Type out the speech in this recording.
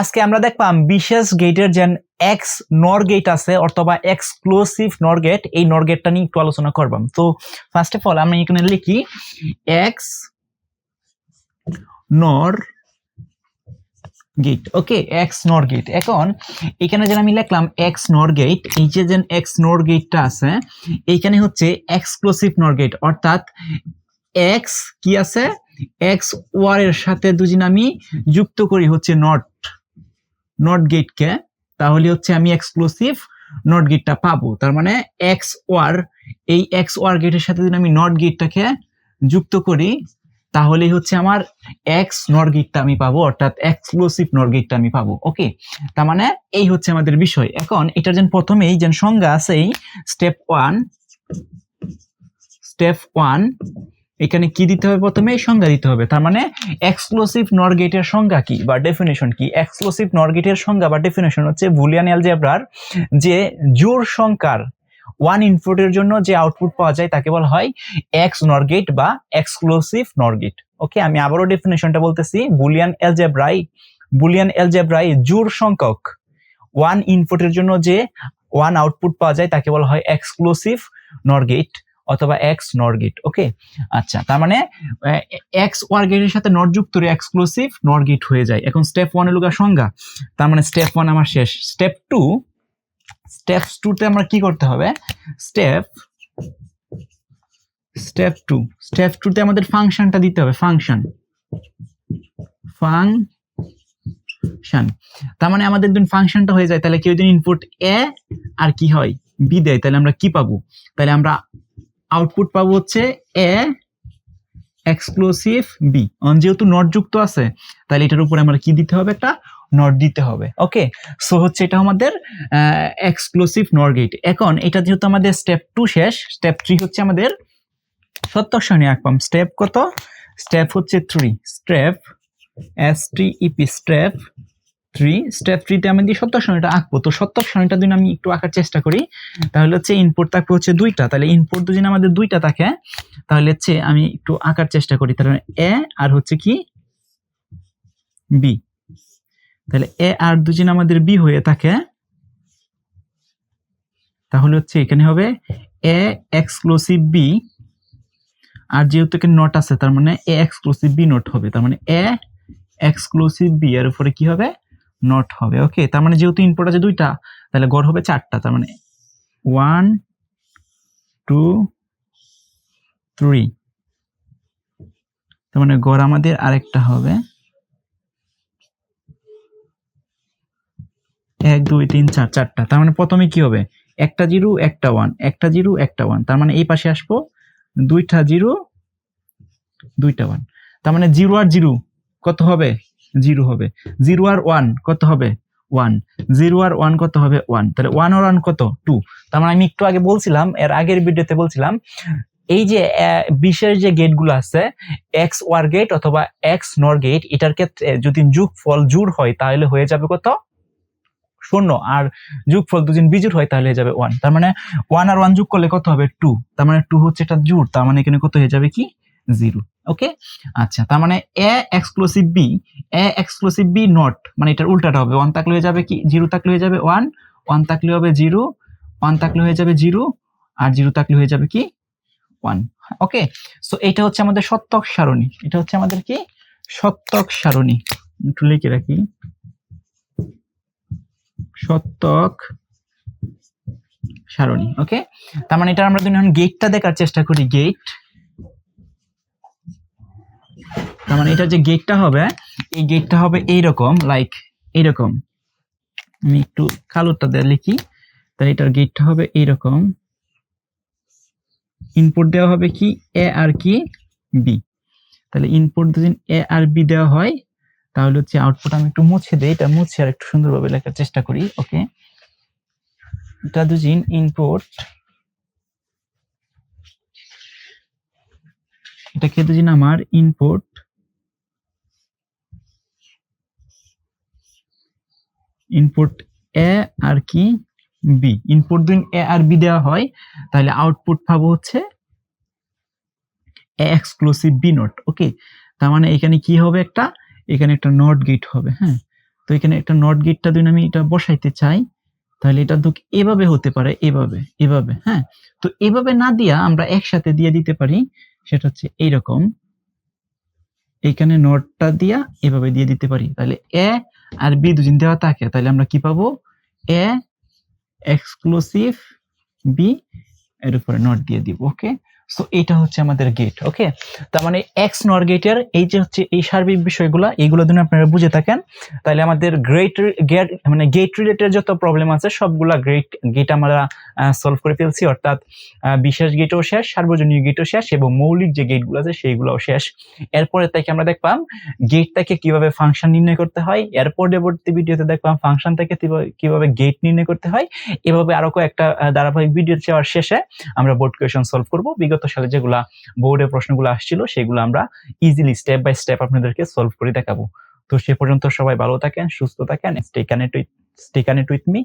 আজকে আমরা দেখলাম বিশেষ গেটের যে এক্স নর গেট আছে অথবা এক্সক্লুসিভ নর গেট এই নর গেটটা নিয়ে একটু আলোচনা করবাম তো ফার্স্ট অফ অল আমি এখানে লিখি X NOR gate okay X NOR gate এখন এখানে যেন আমি লিখলাম এক্স নর গেট এই যে যে এক্স নর গেটটা আছে, এইখানে হচ্ছে এক্সক্লুসিভ নর গেট অর্থাৎ এক্স কি আছে? এক্স ওয়ার এর সাথে দুদিন আমি যুক্ত করি হচ্ছে নট নট গেটকে তাহলে হচ্ছে আমি এক্সক্লুসিভ নট গেটটা পাবো। তার মানে এক্স ওয়ার, এই এক্স ওয়ার গেটের সাথে যদি আমি নট গেটটাকে যুক্ত করি, তাহলেই হচ্ছে আমার এক্স নট গেটটা আমি পাবো, অর্থাৎ এক্সক্লুসিভ নট গেটটা আমি পাবো। ওকে তার মানে এই হচ্ছে আমাদের বিষয়। এখন এটার যেন প্রথমেই যেন সংজ্ঞা আছে স্টেপ ওয়ান স্টেপ ওয়ান এখানে কি দিতে হবে প্রথমে? সংজ্ঞা দিতে হবে। তার মানে এক্সক্লুসিভ নর গেটের সংজ্ঞা কি বা ডেফিনেশন কি? এক্সক্লুসিভ নর গেটের সংজ্ঞা বা ডেফিনেশন হচ্ছে বুলিয়ান অ্যালজেব্রার যে জোর সংখ্যার ওয়ান ইনপুটের জন্য যে আউটপুট পাওয়া যায় তাকে বলা হয় এক্স নর গেট বা এক্সক্লুসিভ নর গেট ওকে আমি আবারও ডেফিনেশনটা বলতেছি। বুলিয়ান অ্যালজেব্রাই বুলিয়ান অ্যালজেব্রাই জোর সংখ্যক ওয়ান ইনপুটের জন্য যে ওয়ান আউটপুট পাওয়া যায় তাকে বলা হয় এক্সক্লুসিভ নর গেট অথবা এক্স নর গেট ওকে আচ্ছা তার মানে এক্স ওয়ার গেটের সাথে নট যুক্ত করে এক্সক্লুসিভ নর গেট হয়ে যায়। এখন স্টেপ ওয়ানের সংজ্ঞা, তার মানে স্টেপ ওয়ান আমার শেষ। স্টেপ টু স্টেপ টুতে আমরা কি করতে হবে? স্টেপ স্টেপ টু স্টেপ টুতে আমাদের ফাংশনটা দিতে হবে ফাংশন ফাংশন তার মানে আমাদের যদি ফাংশনটা হয়ে যায়, তাহলে কেউ যদি ইনপুট এ আর কি হয় বি দেয়, তাহলে আমরা কি পাবো? তাহলে আমরা আউটপুট পাবো হচ্ছে এ এক্সক্লুসিভ বি অন যেহেতু নট যুক্ত আছে, তাহলে এটার উপরে আমরা কি দিতে হবে? একটা নট দিতে হবে। ওকে সো হচ্ছে এটা আমাদের এক্সক্লুসিভ নর গেট এখন, এটা যেহেতু আমাদের স্টেপ টু শেষ স্টেপ থ্রি হচ্ছে আমাদের সত্তর সারণী আঁকবাম স্টেপ কত? স্টেপ হচ্ছে three step S T E P step three step থ্রিতে আমি দিয়ে সত্তর সারণীটা আঁকবো, তো সত্তর সারণীটা যদি আমি একটু আঁকার চেষ্টা করি, তাহলে হচ্ছে ইনপুট থাকবে হচ্ছে দুইটা। তাহলে ইনপুট যদি আমাদের দুইটা থাকে, তাহলে হচ্ছে আমি একটু আঁকার চেষ্টা করি। তাহলে এ আর হচ্ছে কি? বি তাহলে এ আর দুজন আমাদের বি হয়ে থাকে, তাহলে হচ্ছে এখানে হবে এ এক্সক্লুসিভ বি আর যেহেতু এখানে নট আছে, তার মানে এ এক্সক্লুসিভ বি নট হবে। তার মানে এ এক্সক্লুসিভ বি এর উপরে কি হবে? নট হবে। ওকে তার মানে যেহেতু ইনপুট আছে দুইটা, তাহলে গড় হবে চারটা, তার মানে ওয়ান টু থ্রি তার মানে গড় আমাদের আরেকটা হবে। এক, দুই, তিন, চার, চারটা। তার মানে প্রথমে কি হবে? একটা জিরো, একটা ওয়ান একটা জিরো, একটা ওয়ান তার মানে এই পাশে আসব, দুইটা জিরো, দুইটা ওয়ান তার মানে জিরো আর জিরো, কত হবে? জিরো হবে। জিরো আর ওয়ান কত হবে? ওয়ান। জিরো আর ওয়ান কত হবে? ওয়ান। তাহলে ওয়ান আর ওয়ান কত? টু। তার মানে আমি একটু আগে বলছিলাম, এর আগের ভিডিওতে বলছিলাম, এই যে বিশেষ যে গেটগুলো আছে, এক্স ওয়ার গেট অথবা এক্স নর গেট, এটার ক্ষেত্রে যদি যোগ ফল জুড় হয়, তাহলে হয়ে যাবে কত? শূন্য। আর যোগ ফল দুদিন বিজুর হয়, তাহলে হয়ে যাবে ওয়ান। তার মানে ওয়ান আর ওয়ান যোগ করলে কত হবে? টু। তার মানে টু হচ্ছে এটা জুড়। তার মানে এখানে কত হয়ে যাবে কি? জিরো। ওকে আচ্ছা তার মানে A exclusive B A exclusive B not মানে এটার উল্টাটা হবে। ওয়ান থাকলে হয়ে যাবে কি? জিরো থাকলে হয়ে যাবে ওয়ান ওয়ান থাকলে হবে জিরো ওয়ান থাকলে হয়ে যাবে জিরো আর জিরো থাকলে হয়ে যাবে কি? ওয়ান ওকে সো এটা হচ্ছে আমাদের সত্যক সারণী। এটা হচ্ছে আমাদের কি? সত্যক সারণী। একটু লিখে রাখি। সত্যক সারণী। ওকে তার মানে এটা আমরা যদি গেটটা দেখার চেষ্টা করি গেট তার মানে এটা যে গেটটা হবে, এই গেটটা হবে এইরকম লাইক এইরকম। আমি একটু কালোটা দিয়ে লিখি তাহলে এটার গেটটা হবে এইরকম। ইনপুট দেওয়া হবে কি? এ আর কি? বি তাহলে ইনপুট যদি এ আর বি দেওয়া হয়, তাহলে হচ্ছে আউটপুট আমি একটু মুছে দিই, এটা মুছে আর একটু সুন্দরভাবে লেখার চেষ্টা করি ওকে এটা দুজিন ইনপুট এটাকে দুজিন আমার ইনপুট ইনপুট এ আর কি বি ইনপুট দিন এ আর বি দেওয়া হয়, তাহলে আউটপুট পাবো হচ্ছে এক্সক্লুসিভ বি নোট ওকে তার মানে এখানে কি হবে একটা? এখানে একটা নট গেট হবে হ্যাঁ? তো এখানে একটা নট গেটটা যদি আমি এটা বসাইতে চাই, তাহলে এটা দুঃখ এভাবে হতে পারে, এভাবে এভাবে হ্যাঁ? তো এভাবে না দিয়া আমরা একসাথে দিয়ে দিতে পারি, সেটা হচ্ছে এইরকম। এইখানে নটটা দিয়া এভাবে দিয়ে দিতে পারি, তাহলে এ আর বি দুদিন দেওয়া থাকে, তাহলে আমরা কি পাবো? এ এক্সক্লুসিভ বি এর উপরে নট দিয়ে দিব ওকে সো এটা হচ্ছে আমাদের গেট ওকে তার মানে এক্স নর গেটের এই যে হচ্ছে এই সার্বিক বিষয়গুলো এইগুলো যদি আপনারা বুঝে থাকেন, তাহলে আমাদের গ্রেট গেট মানে গেট রিলেটেড যত প্রবলেম আছে, সবগুলা গ্রেট গেট আমরা সলভ করে ফেলছি। অর্থাৎ বিশেষ গেটও শেষ সার্বজনীয় গেটও শেষ, এবং মৌলিক যে গেটগুলো আছে সেইগুলোও শেষ। এরপরে থেকে আমরা দেখলাম গেট থেকে কীভাবে ফাংশন নির্ণয় করতে হয়। এর পরবর্তী ভিডিওতে দেখলাম ফাংশন থেকে কীভাবে গেট নির্ণয় করতে হয়। এভাবে আরও কয়েকটা ধারাবাহিক ভিডিও চাওয়ার শেষে আমরা বোর্ড কোয়েশন সলভ করব। বিগত সালে যেগুলা বোর্ডে প্রশ্নগুলো আসছিল, সেগুলো আমরা ইজিলি স্টেপ বাই স্টেপ আপনাদেরকে সলভ করে দেখাবো। তো সে পর্যন্ত সবাই ভালো থাকেন, সুস্থ থাকেন stay connect with stay connect with me